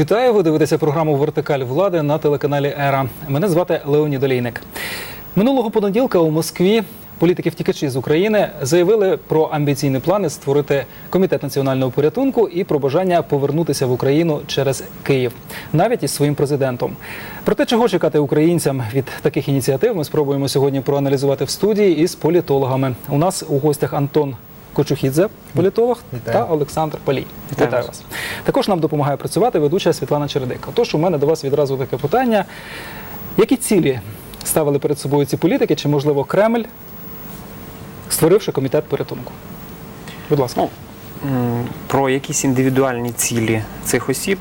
Вітаю, ви дивитеся програму Вертикаль влади на телеканалі Ера. Мене звати Леонід Олійник. Минулого понеділка у Москві політики втікачі з України заявили про амбіційні плани створити комітет національного порятунку і про бажання повернутися в Україну через Київ, навіть із своїм президентом. Про те, чого чекати українцям від таких ініціатив, ми спробуємо сьогодні проаналізувати в студії із політологами. У нас у гостях Антон. Кочухідзе, політолог, Вітаю. та Олександр Палій. Вітаю Вітаю вас. Також нам допомагає працювати ведуча Світлана Чередик. Отож, у мене до вас відразу таке питання: які цілі ставили перед собою ці політики, чи можливо Кремль, створивши комітет порятунку? Будь ласка. Ну, про якісь індивідуальні цілі цих осіб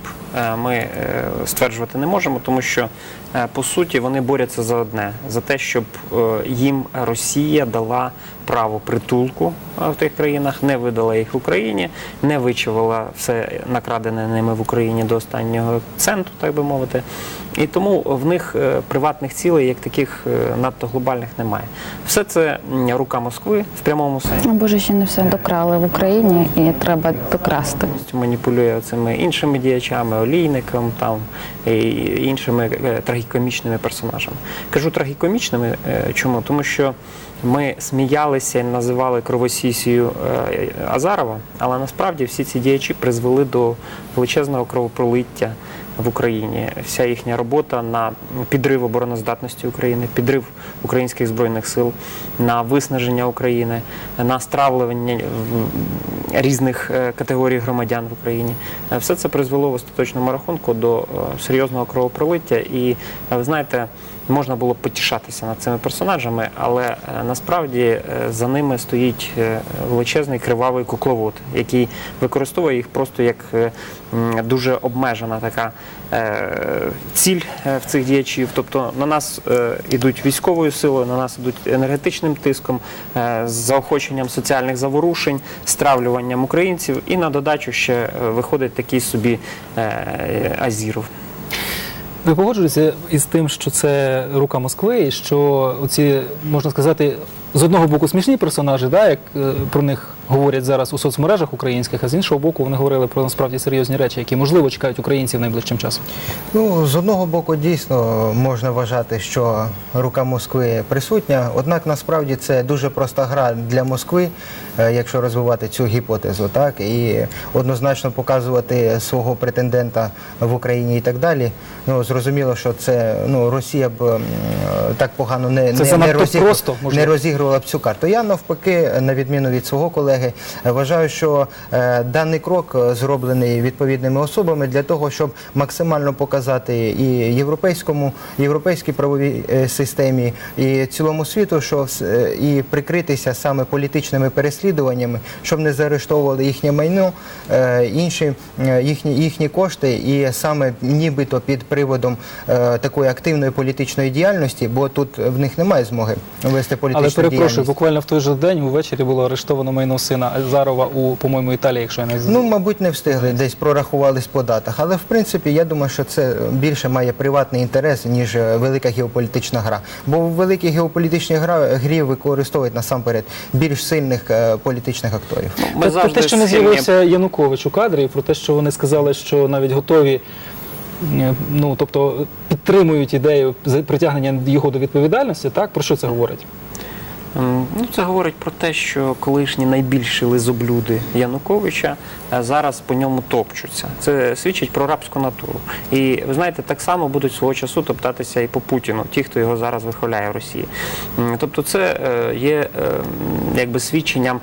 ми е, стверджувати не можемо, тому що е, по суті вони борються за одне: за те, щоб е, їм Росія дала право притулку е, в тих країнах, не видала їх Україні, не вичавила все накрадене ними в Україні до останнього центу, так би мовити. І тому в них е, приватних цілей, як таких е, надто глобальних, немає. Все це рука Москви в прямому сенсі. Боже, ще не все докрали в Україні і треба докрасти. маніпулює цими іншими діячами, олійником там і іншими е, трагікомічними персонажами. Кажу трагікомічними, е, чому? Тому що ми сміялися і називали кровосісію е, Азарова, але насправді всі ці діячі призвели до величезного кровопролиття в Україні. Вся їхня робота на підрив обороноздатності України, підрив українських збройних сил, на виснаження України, на стравлення різних е, категорій громадян в Україні. Е, Все це призвело в остаточному рахунку до е, серйозного кровопролиття. І ви знаєте, можна було потішатися над цими персонажами, але е, насправді е, за ними стоїть е, величезний кривавий кукловод, який використовує їх просто як дуже обмежена така ціль в цих діячів. Тобто на нас ідуть військовою силою, на нас ідуть енергетичним тиском, заохоченням соціальних заворушень, стравлюванням українців, і на додачу ще виходить такий собі Азіров. Ви погоджуєтеся із тим, що це рука Москви, і що оці, можна сказати, з одного боку смішні персонажі, да, як е, про них говорять зараз у соцмережах українських, а з іншого боку, вони говорили про насправді серйозні речі, які можливо чекають українців найближчим часом. Ну, з одного боку, дійсно можна вважати, що рука Москви присутня, однак насправді це дуже проста гра для Москви, е, якщо розвивати цю гіпотезу, так і однозначно показувати свого претендента в Україні і так далі. Ну зрозуміло, що це ну Росія б так погано не, Це не, не, розігру- просто, не розігрувала б цю карту. Я навпаки, на відміну від свого колеги, е, вважаю, що е, даний крок е, зроблений відповідними особами для того, щоб максимально показати і європейському, європейській правовій системі, і цілому світу, що і прикритися саме політичними переслідуваннями, щоб не заарештовували їхнє майно, інші їхні, їхні кошти, і саме нібито під приводом такої активної політичної діяльності, бо тут в них немає змоги вести політичну Але перепрошую, діяльність. буквально в той же день увечері було арештовано майно сина Азарова у, по-моєму, Італії, якщо я не з- Ну, мабуть, не встигли, десь прорахувались по датах. Але в принципі, я думаю, що це більше має приватний інтерес, ніж е, велика геополітична гра. Бо в великій геополітичній гра, грі використовують насамперед більш сильних е, політичних акторів. Ми Про- про завжди те, що не з'явився Янукович у кадрі, про те, що вони сказали, що навіть готові. е, Ну, тобто підтримують ідею притягнення його до відповідальності, так про що це говорить? М, Ну, це говорить про те, що колишні найбільші лизоблюди Януковича е, зараз по ньому топчуться. Це свідчить про рабську натуру. І ви знаєте, так само будуть свого часу топтатися і по Путіну, ті, хто його зараз вихваляє в Росії. Тобто, це е, є е, якби свідченням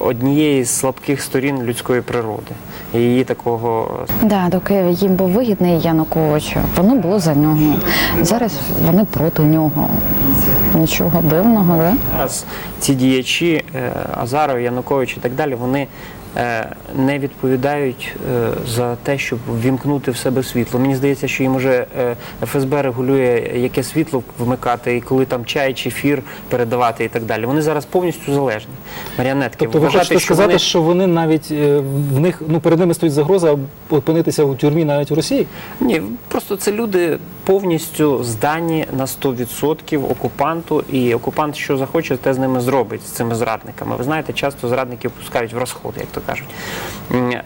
однієї з слабких сторін людської природи. І її такого Да, доки їм був вигідний Янукович, воно було за нього. Зараз вони проти нього. Нічого дивного, да? Зараз ці діячі е, Азаров, Янукович і так далі, вони не відповідають е, за те, щоб ввімкнути в себе світло. Мені здається, що їм уже е, ФСБ регулює, яке світло вмикати, і коли там чай чи ефір передавати і так далі. Вони зараз повністю залежні. Маріонетки. Тобто ви Вважати, хочете що сказати, вони- що вони навіть е, в них ну перед ними стоїть загроза опинитися у тюрмі навіть у Росії? Ні, просто це люди повністю здані на 100% окупанту, і окупант, що захоче, те з ними зробить з цими зрадниками. Ви знаєте, часто зрадників пускають в розход, як то кажуть.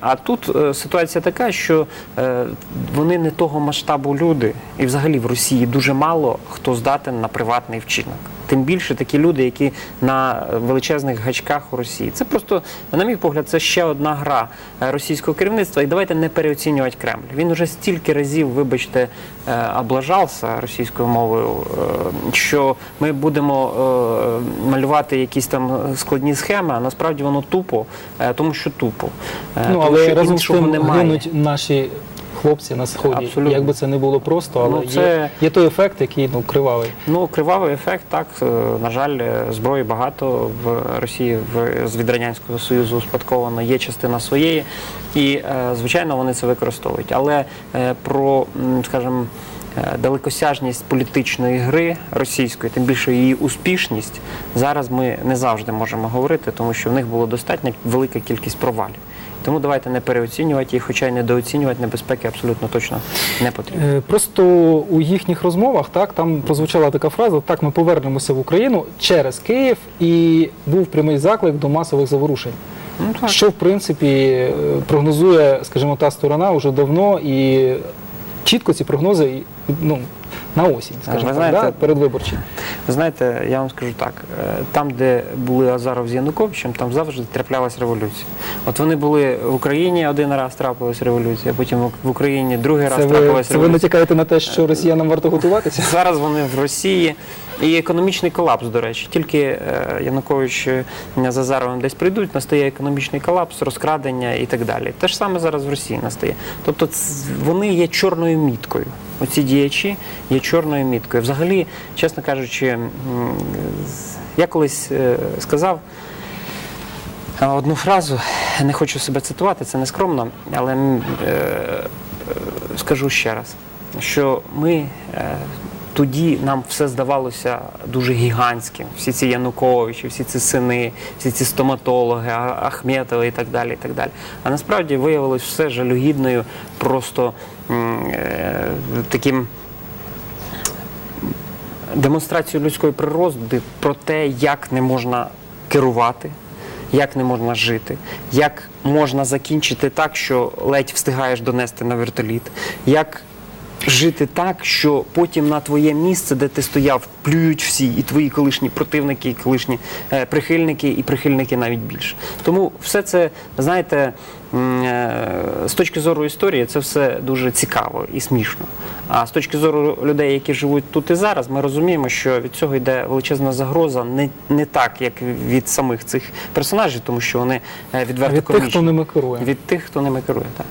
А тут е, ситуація така, що е, вони не того масштабу люди, і взагалі в Росії дуже мало хто здатен на приватний вчинок. Тим більше такі люди, які на величезних гачках у Росії. Це просто, на мій погляд, це ще одна гра е, російського керівництва. І давайте не переоцінювати Кремль. Він уже стільки разів, вибачте, е, облажався російською мовою, е, що ми будемо малювати якісь там складні схеми, а насправді воно тупо, тому що тупо. Ну тому але що разом з іншого тим немає. гинуть наші хлопці на сході. Абсолютно. Як би це не було просто, але Ну, це- є, є той ефект, який ну кривавий. Ну, кривавий ефект, так. е, На жаль, е, зброї багато в Росії в, з від Радянського Союзу успадковано, є частина своєї, і, е, звичайно, вони це використовують. Але про, скажімо, далекосяжність політичної гри російської, тим більше її успішність, зараз ми не завжди можемо говорити, тому що в них було достатньо велика кількість провалів. Тому давайте не переоцінювати їх, хоча й недооцінювати небезпеки абсолютно точно не потрібно. Е, Просто у їхніх розмовах так там прозвучала така фраза: так ми повернемося в Україну через Київ, і був прямий заклик до масових заворушень. Ну, так. Що в принципі е, прогнозує, скажімо, та сторона вже давно і чітко ці прогнози ну, на осінь, скажімо Ви так, да, передвиборчі. Ви знаєте, я вам скажу так: е, там, де були Азаров з Януковичем, там завжди траплялась революція. От вони були в Україні один раз трапилась революція, потім в Україні другий раз Це ви, трапилась це ви натякаєте на те, що росіянам варто готуватися? Зараз вони в Росії. І економічний колапс, до речі. Тільки е, Янукович е, з Азаровим десь прийдуть, настає економічний колапс, розкрадення і так далі. Те ж саме зараз в Росії настає. Тобто вони є чорною міткою. Оці діячі є чорною міткою. Взагалі, чесно кажучи, я колись е, сказав е, одну фразу, не хочу себе цитувати, це не скромно, але е, скажу ще раз, що ми тоді нам все здавалося дуже гігантським. Всі ці Януковичі, всі ці сини, всі ці стоматологи, Ахметови і так далі. І так далі. А насправді виявилось все жалюгідною, просто таким демонстрацію людської природи про те, як не можна керувати, як не можна жити, як можна закінчити так, що ледь встигаєш донести на вертоліт, як жити так, що потім на твоє місце, де ти стояв, плюють всі, і твої колишні противники, і колишні е, прихильники, і прихильники навіть більше. Тому все це, знаєте, е, з точки зору історії, це все дуже цікаво і смішно. А з точки зору людей, які живуть тут і зараз, ми розуміємо, що від цього йде величезна загроза, не, не так, як від самих цих персонажів, тому що вони е, відверто Від тих, хто ними керує. Від тих, хто ними керує. Так.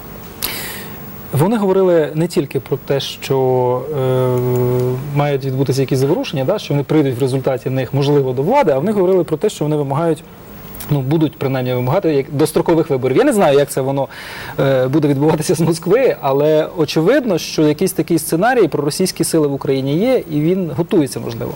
Вони говорили не тільки про те, що е, мають відбутися якісь заворушення, да, що вони прийдуть в результаті них, можливо, до влади, а вони говорили про те, що вони вимагають. Ну, будуть принаймні вимагати як дострокових виборів. Я не знаю, як це воно е, буде відбуватися з Москви, але очевидно, що якийсь такий сценарій про російські сили в Україні є, і він готується, можливо.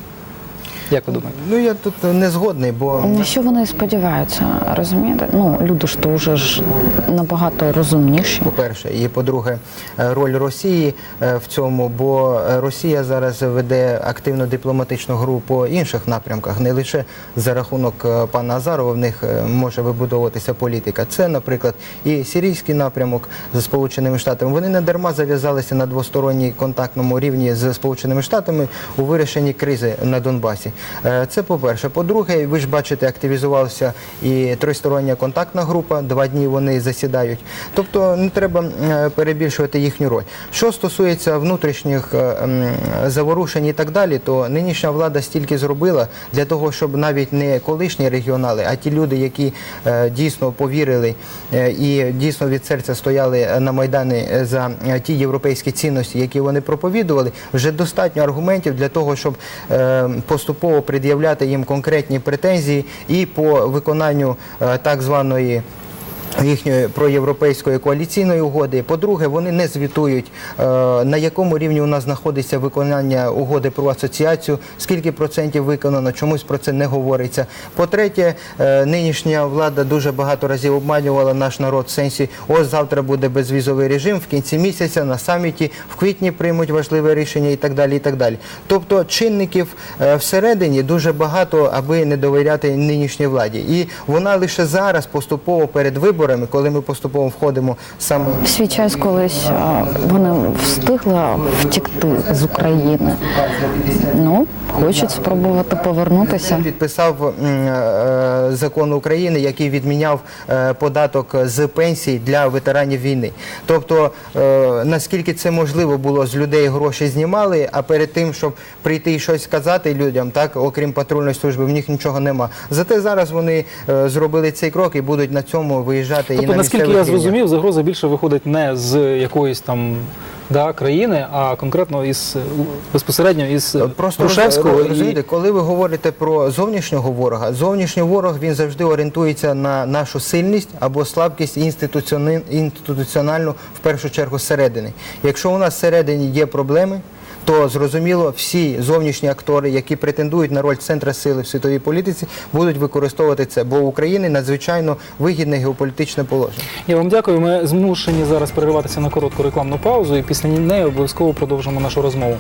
Як ви думаєте? Ну я тут не згодний, бо На що вони сподіваються, розумієте? Ну, люди ж то вже ж набагато розумніші. По-перше, і по-друге, е, роль Росії е, в цьому, бо Росія зараз веде активну дипломатичну гру по інших напрямках, не лише за рахунок е, пана Азарова в них може вибудовуватися політика. Це, наприклад, і сирійський напрямок з Сполученими Штатами. Вони не дарма зав'язалися на двосторонній контактному рівні з Сполученими Штатами у вирішенні кризи на Донбасі. Е, Це по-перше. По-друге, ви ж бачите, активізувалася і тристороння контактна група. Два дні вони засідають. Тобто не треба е, перебільшувати їхню роль. Що стосується внутрішніх е, заворушень і так далі, то нинішня влада стільки зробила для того, щоб навіть не колишні регіонали, а ті люди, які дійсно повірили і дійсно від серця стояли на майдані за ті європейські цінності, які вони проповідували, вже достатньо аргументів для того, щоб е, поступово пред'являти їм конкретні претензії і по виконанню е, так званої їхньої проєвропейської коаліційної угоди. По-друге, вони не звітують, е, на якому рівні у нас знаходиться виконання угоди про асоціацію, скільки процентів виконано, чомусь про це не говориться. По-третє, е, нинішня влада дуже багато разів обманювала наш народ в сенсі, ось завтра буде безвізовий режим, в кінці місяця на саміті, в квітні приймуть важливе рішення і так далі. І так далі. Тобто чинників е, всередині дуже багато, аби не довіряти нинішній владі. І вона лише зараз поступово перед виборами виборами, коли ми поступово входимо саме В свій час колись а, вони встигли втікти з України. Ну, хочуть спробувати повернутися. підписав е, закон України, який відміняв е, податок з пенсій для ветеранів війни. Тобто, е, наскільки це можливо було, з людей гроші знімали, а перед тим, щоб прийти і щось сказати людям, так окрім патрульної служби, в них нічого нема. Зате зараз вони е, зробили цей крок і будуть на цьому виїжджати і Тобто, на наскільки я зрозумів, загроза більше виходить не з якоїсь там да, країни, а конкретно із безпосередньо із Просто Грушевського роз- і коли ви говорите про зовнішнього ворога, зовнішній ворог він завжди орієнтується на нашу сильність або слабкість інституціональну в першу чергу зсередини. Якщо у нас всередині є проблеми. То зрозуміло, всі зовнішні актори, які претендують на роль центра сили в світовій політиці, будуть використовувати це, бо в України надзвичайно вигідне геополітичне положення. Я вам дякую. Ми змушені зараз перериватися на коротку рекламну паузу, і після неї обов'язково продовжимо нашу розмову.